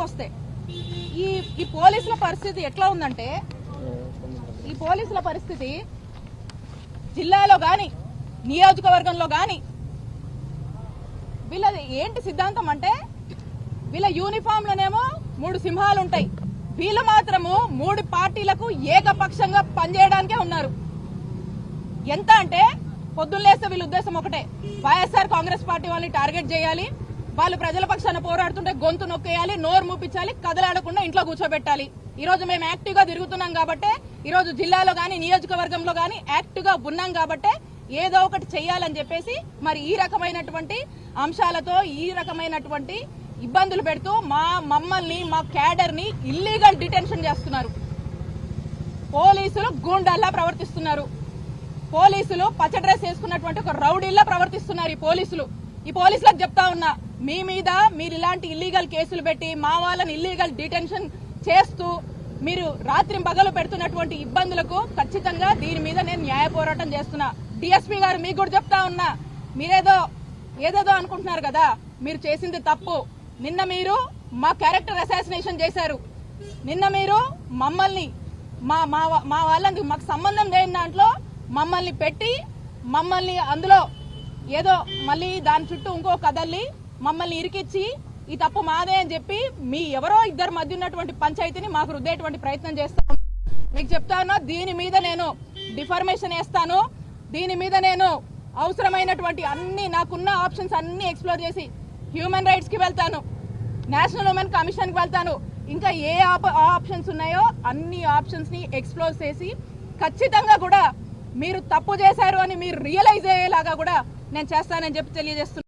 విషయానికి వస్తే ఈ ఈ పోలీసుల పరిస్థితి ఎట్లా ఉందంటే ఈ పోలీసుల పరిస్థితి జిల్లాలో కానీ నియోజకవర్గంలో కానీ వీళ్ళది ఏంటి సిద్ధాంతం అంటే వీళ్ళ యూనిఫామ్ లోనేమో మూడు సింహాలు ఉంటాయి వీళ్ళు మాత్రము మూడు పార్టీలకు ఏకపక్షంగా పనిచేయడానికే ఉన్నారు. ఎంత అంటే పొద్దున్నేస్తే వీళ్ళ ఉద్దేశం ఒకటే. వైఎస్ఆర్ కాంగ్రెస్ పార్టీ వాళ్ళని టార్గెట్ చేయాలి వాళ్ళు ప్రజల పక్షాన పోరాడుతుంటే గొంతు నొక్కేయాలి నోరు మూపించాలి కదలాడకుండా ఇంట్లో కూర్చోబెట్టాలి. ఈ రోజు మేము యాక్టివ్గా తిరుగుతున్నాం కాబట్టే ఈ రోజు జిల్లాలో గాని నియోజకవర్గంలో గాని యాక్టివ్గా ఉన్నాం కాబట్టే ఏదో ఒకటి చెయ్యాలని చెప్పేసి మరి ఈ రకమైనటువంటి అంశాలతో ఈ రకమైనటువంటి ఇబ్బందులు పెడుతూ మా మమ్మల్ని మా క్యాడర్ని ఇల్లీగల్ డిటెన్షన్ చేస్తున్నారు. పోలీసులు గూండాల్లా ప్రవర్తిస్తున్నారు. పోలీసులు పచ్చ డ్రెస్ వేసుకున్నటువంటి ఒక రౌడీల్లా ప్రవర్తిస్తున్నారు ఈ పోలీసులు. ఈ పోలీసులకు చెప్తా ఉన్నా మీ మీద మీరు ఇలాంటి ఇల్లీగల్ కేసులు పెట్టి మా వాళ్ళని ఇల్లీగల్ డిటెన్షన్ చేస్తూ మీరు రాత్రి పగలు పెడుతున్నటువంటి ఇబ్బందులకు ఖచ్చితంగా దీని మీద నేను న్యాయ పోరాటం చేస్తున్నా. డిఎస్పీ గారు మీకు కూడా చెప్తా ఉన్నా మీరేదో ఏదేదో అనుకుంటున్నారు కదా మీరు చేసింది తప్పు. నిన్న మీరు మా క్యారెక్టర్ అసాసినేషన్ చేశారు. నిన్న మీరు మమ్మల్ని మా మా వాళ్ళకి మా మాకు సంబంధం లేని దాంట్లో మమ్మల్ని పెట్టి మమ్మల్ని అందులో ఏదో మళ్ళీ దాని చుట్టూ ఇంకో కదల్లి మమ్మల్ని ఇరికిచ్చి ఈ తప్పు మాదే అని చెప్పి మీ ఎవరో ఇద్దరు మధ్య ఉన్నటువంటి పంచాయతీని మాకు రుద్దేటువంటి ప్రయత్నం చేస్తాను మీకు చెప్తాను దీని మీద నేను డిఫర్మేషన్ వేస్తాను. దీని మీద నేను అవసరమైనటువంటి అన్ని నాకున్న ఆప్షన్స్ అన్ని ఎక్స్ప్లోర్ చేసి హ్యూమన్ రైట్స్కి వెళ్తాను. నేషనల్ ఉమెన్ కమిషన్కి వెళ్తాను. ఇంకా ఏ ఆప్షన్స్ ఉన్నాయో అన్ని ఆప్షన్స్ని ఎక్స్ప్లోర్ చేసి ఖచ్చితంగా కూడా మీరు తప్పు చేశారు అని మీరు రియలైజ్ అయ్యేలాగా కూడా నేను చేస్తానని చెప్పి తెలియజేస్తున్నాను